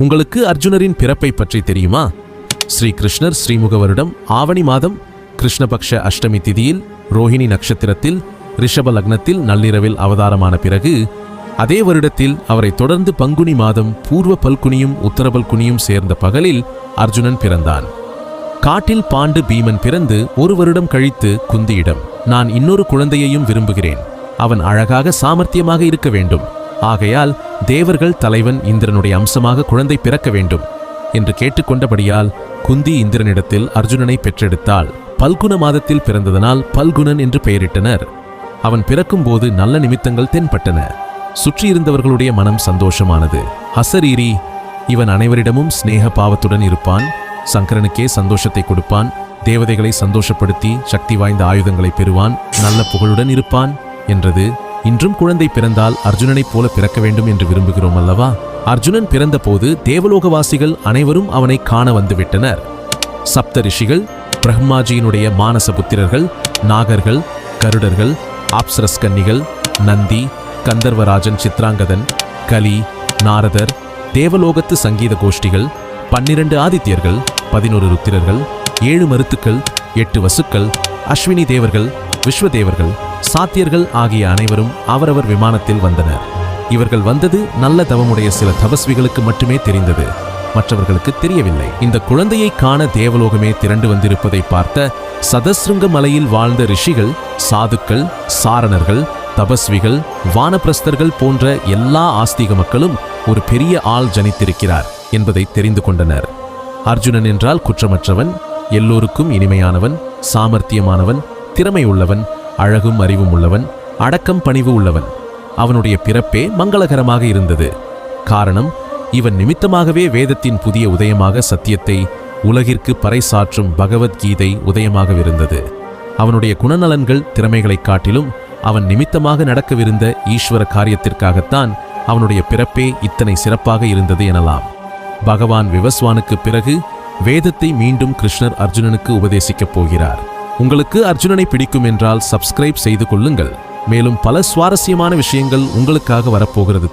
உங்களுக்கு அர்ஜுனரின் பிறப்பை பற்றி தெரியுமா? ஸ்ரீ கிருஷ்ணர் ஸ்ரீமுகவரிடம் ஆவணி மாதம் கிருஷ்ணபக்ஷ அஷ்டமி திதியில் ரோஹிணி நட்சத்திரத்தில் ரிஷப லக்னத்தில் நள்ளிரவில் அவதாரமான பிறகு அதே வருடத்தில் அவரை தொடர்ந்து பங்குனி மாதம் பூர்வ பல்குனியும் உத்தர பல்குனியும் சேர்ந்த பகலில் அர்ஜுனன் பிறந்தான். காட்டில் பாண்டு பீமன் பிறந்து ஒரு வருடம் கழித்து குந்தியிடம் நான் இன்னொரு குழந்தையையும் விரும்புகிறேன். அவன் அழகாக சாமர்த்தியமாக இருக்க வேண்டும். ஆகையால் தேவர்கள் தலைவன் இந்திரனுடைய அம்சமாக குழந்தை பிறக்க வேண்டும் என்று கேட்டுக்கொண்டபடியால் குந்தி இந்திரனிடத்தில் அர்ஜுனனை பெற்றெடுத்தாள். பல்குண மாதத்தில் பிறந்ததனால் பல்குணன் என்று பெயரிட்டனர். அவன் பிறக்கும்போது நல்ல நிமித்தங்கள் தென்பட்டன. சுற்றியிருந்தவர்களுடைய மனம் சந்தோஷமானது. ஹசரீரி இவன் அனைவரிடமும் சிநேக பாவத்துடன் இருப்பான். சங்கரனுக்கே சந்தோஷத்தை கொடுப்பான். தேவதைகளை சந்தோஷப்படுத்தி சக்தி வாய்ந்த ஆயுதங்களை பெறுவான். நல்ல புகழுடன் இருப்பான் என்றது இன்றும் குழந்தை பிறந்தால் அர்ஜுனனைப் போல பிறக்க வேண்டும் என்று விரும்புகிறோம் அல்லவா? அர்ஜுனன் பிறந்தபோது தேவலோகவாசிகள் அனைவரும் அவனை காண வந்துவிட்டனர். சப்த ரிஷிகள் பிரம்மாஜியினுடைய மானச புத்திரர்கள் நாகர்கள் கருடர்கள் ஆப்சரஸ் கன்னிகள் நந்தி கந்தர்வராஜன் சித்ராங்கதன் கலி நாரதர் தேவலோகத்து சங்கீத கோஷ்டிகள் பன்னிரண்டு ஆதித்யர்கள் பதினொரு ருத்திரர்கள் ஏழு மருத்துக்கள் எட்டு வசுக்கள் அஸ்வினி தேவர்கள் விஸ்வதேவர்கள் சாத்தியர்கள் ஆகிய அனைவரும் அவரவர் விமானத்தில் வந்தனர். இவர்கள் வந்தது நல்ல தவமுடைய சில தபஸ்விகளுக்கு மட்டுமே தெரிந்தது. மற்றவர்களுக்கு தெரியவில்லை. இந்த குழந்தையை காண தேவலோகமே திரண்டு வந்திருப்பதை பார்த்த சதஸ்ருங்க மலையில் வாழ்ந்த ரிஷிகள் சாதுக்கள் சாரணர்கள் தபஸ்விகள் வானப்பிரஸ்தர்கள் போன்ற எல்லா ஆஸ்திக மக்களும் ஒரு பெரிய ஆள் ஜனித்திருக்கிறார் என்பதை தெரிந்து கொண்டனர். அர்ஜுனன் என்றால் குற்றமற்றவன் எல்லோருக்கும் இனிமையானவன் சாமர்த்தியமானவன் திறமை உள்ளவன் அழகும் அறிவும் உள்ளவன் அடக்கம் பணிவு உள்ளவன். அவனுடைய பிறப்பே மங்களகரமாக இருந்தது. காரணம் இவன் நிமித்தமாகவே வேதத்தின் புதிய உதயமாக சத்தியத்தை உலகிற்கு பறைசாற்றும் பகவத்கீதை உதயமாகவிருந்தது. அவனுடைய குணநலன்கள் திறமைகளைக் காட்டிலும் அவன் நிமித்தமாக நடக்கவிருந்த ஈஸ்வர காரியத்திற்காகத்தான் அவனுடைய பிறப்பே இத்தனை சிறப்பாக இருந்தது எனலாம். பகவான் விவஸ்வானுக்கு பிறகு வேதத்தை மீண்டும் கிருஷ்ணர் அர்ஜுனனுக்கு உபதேசிக்கப் போகிறார். உங்களுக்கு அர்ஜுனனை பிடிக்கும் என்றால் சப்ஸ்கிரைப் செய்து கொள்ளுங்கள். மேலும் பல சுவாரஸ்யமான விஷயங்கள் உங்களுக்காக வரப்போகிறது.